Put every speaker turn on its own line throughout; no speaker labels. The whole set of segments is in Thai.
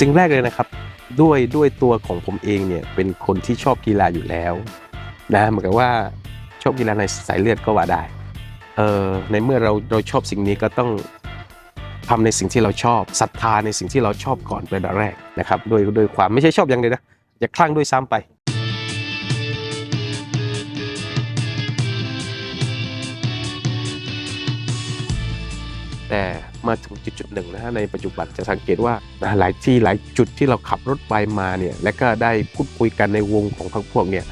สิ่งแรกเลยนะครับ ด้วยด้วยตัวของผมเองเนี่ยเป็นคนที่ชอบกีฬาอยู่แล้วนะเหมือนกับว่าชอบกีฬาในสายเลือดก็ว่าได้เออในเมื่อเราเราชอบสิ่งนี้ก็ต้องทำในสิ่งที่เราชอบศรัทธาในสิ่งที่เราชอบก่อนเป็นอันดับแรกนะครับด้วยด้วยความไม่ใช่ชอบอย่างเดียวนะอย่าคลั่งด้วยซ้ำไป แต่มาถึงจุดจุดหนึ่งนะฮะในปัจจุบันจะสังเกตว่าหลายที่หลายจุดที่เราขับรถไปมาเนี่ยและก็ได้พูดคุยกันในวงของพักพวกเนี่ย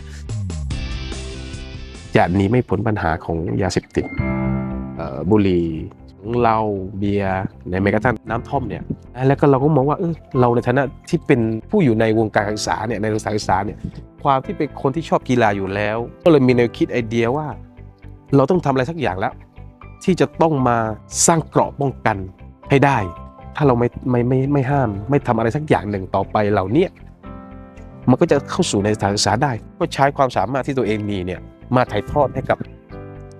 จะหนีไม่พ้นปัญหาของยาเสพติดบุหรี่เหล้าเบียร์ในแม้กระทั่งน้ำท่อมเนี่ยแล้วก็เราก็มองว่าเออเราในฐานะที่เป็นผู้อยู่ในวงการศึกษาเนี่ยในสายศึกษาเนี่ยความที่เป็นคนที่ชอบกีฬาอยู่แล้ว ก็เลยมีแนวคิดไอเดียว่า เราต้องทำอะไรสักอย่างแล้ว ที่จะต้องมาสร้างเกราะป้องกันให้ได้ ถ้าเราไม่ไม่ไม่ไม่ห้าม ไม่ทำอะไรสักอย่างหนึ่งต่อไปเหล่านี้มันก็จะเข้าสู่ในสถานศึกษาได้ ก็ใช้ความสามารถที่ตัวเองมีเนี่ยมาถ่ายทอดให้กับ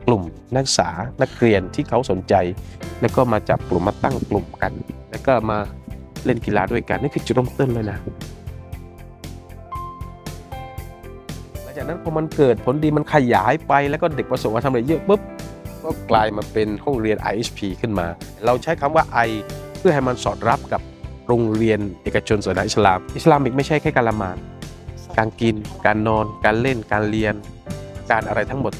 กลุ่มนักศึกษานักเรียนที่เขาสนใจ แล้วก็มาจับกลุ่มมาตั้งกลุ่มกัน แล้วก็มาเล่นกีฬาด้วยกันนี่คือจุดเริ่มต้นเลยนะหลังจากนั้นพอมันเกิดผลดีมันขยายไปแล้วก็เด็กประสบความสำเร็จเยอะปุ๊บ ก็กลายมาเป็นห้องเรียน IHP ขึ้นมา เราใช้คำว่า I เพื่อให้มันสอดรับกับโรงเรียนเอกชนศาสนาอิสลาม อิสลามอีกไม่ใช่แค่การละหมาด การกิน การนอน การเล่น การเรียน การอะไรทั้งหมด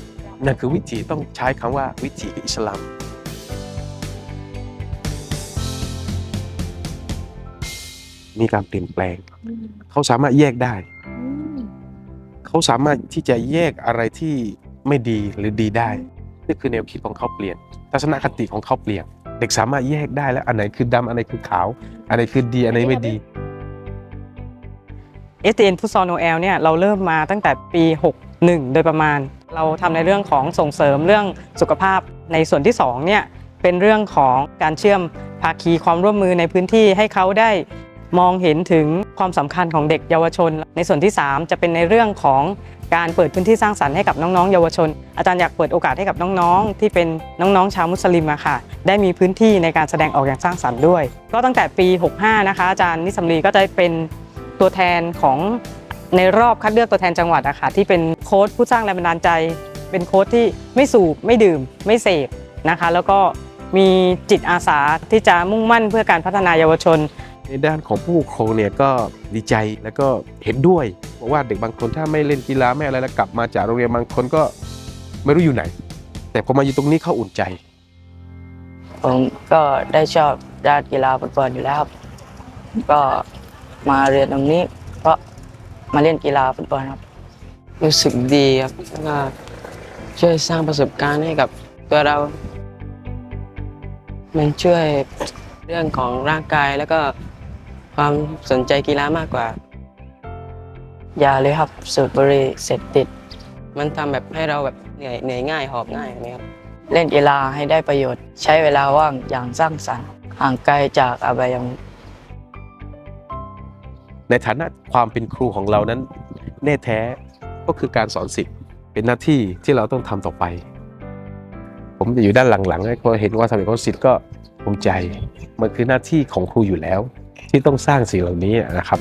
นั่นคือวิถีต้องใช้คำว่าวิถีอิสลามมีการเปลี่ยนแปลง เขาสามารถแยกได้ เขาสามารถที่จะแยกอะไรที่ไม่ดีหรือดีได้ นี่คือแนวคิดของเขาเปลี่ยน ทัศนคติของเขาเปลี่ยน เด็กสามารถแยกได้แล้วอันไหนคือดำอันไหนคือขาว อันไหนคือดีอันไหนไม่ดี
STN ฟุตซอลโนเอลเนี่ยเราเริ่มมาตั้งแต่ปี 61 โดยประมาณ เราทำในเรื่องของส่งเสริมเรื่องสุขภาพในส่วนที่2เนี่ยเป็นเรื่องของการเชื่อมภาคีความร่วมมือในพื้นที่ให้เขาได้ มองเห็นถึงความสำคัญของเด็กเยาวชน ในส่วนที่ 3 จะเป็นในเรื่องของการเปิดพื้นที่สร้างสรรค์ให้กับน้องๆ เยาวชน อาจารย์อยากเปิดโอกาสให้กับน้องๆ ที่เป็นน้องๆ ชาวมุสลิมอะค่ะ ได้มีพื้นที่ในการแสดงออกอย่างสร้างสรรค์ด้วย ก็ตั้งแต่ปี 65 นะคะ อาจารย์นิสำลีก็จะเป็นตัวแทนของในรอบคัดเลือกตัวแทนจังหวัดอะค่ะที่เป็นโค้ชผู้สร้างแรงบันดาลใจ เป็นโค้ชที่ไม่สูบไม่ดื่ม ไม่เสพนะคะ แล้วก็มีจิตอาสาที่จะมุ่งมั่นเพื่อการพัฒนาเยาวชน
ในด้านของผู้ปกครองเนี่ยก็ดีใจแล้วก็เห็นด้วยบอกว่าเด็กบางคนถ้าไม่เล่นกีฬาไม่อะไรแล้วกลับมาจากโรงเรียนบางคนก็ไม่รู้อยู่ไหน แต่พอมาอยู่ตรงนี้เขาอุ่นใจ
ผมก็ได้ชอบด้านกีฬาฟุตบอลอยู่แล้วครับ ก็มาเรียนตรงนี้ เพราะมาเล่นกีฬาฟุตบอลครับ
รู้สึกดีครับแล้วก็ช่วยสร้างประสบการณ์ให้กับตัวเรา มันช่วยเรื่องของร่างกายแล้วก็ ความสนใจกีฬามากกว่า
อย่าเลยครับสูบบุหรี่เสพติด
มันทำแบบให้เราแบบเหนื่อยเหนื่อยง่ายหอบง่ายนี้ครับ
เล่นกีฬาให้ได้ประโยชน์ ใช้เวลาว่างอย่างสร้างสรรค์ห่างไกลจากอบายมุข
ในฐานะความเป็นครูของเรานั้น แน่แท้ก็คือการสอนสิทธิ์เป็นหน้าที่ที่เราต้องทำต่อไป ผมจะอยู่ด้านหลังๆให้พอเห็นว่าสำเร็จของสิทธิ์ก็ภูมิใจ มันคือหน้าที่ของครูอยู่แล้ว ที่ต้องสร้างสิ่งเหล่านี้นะครับ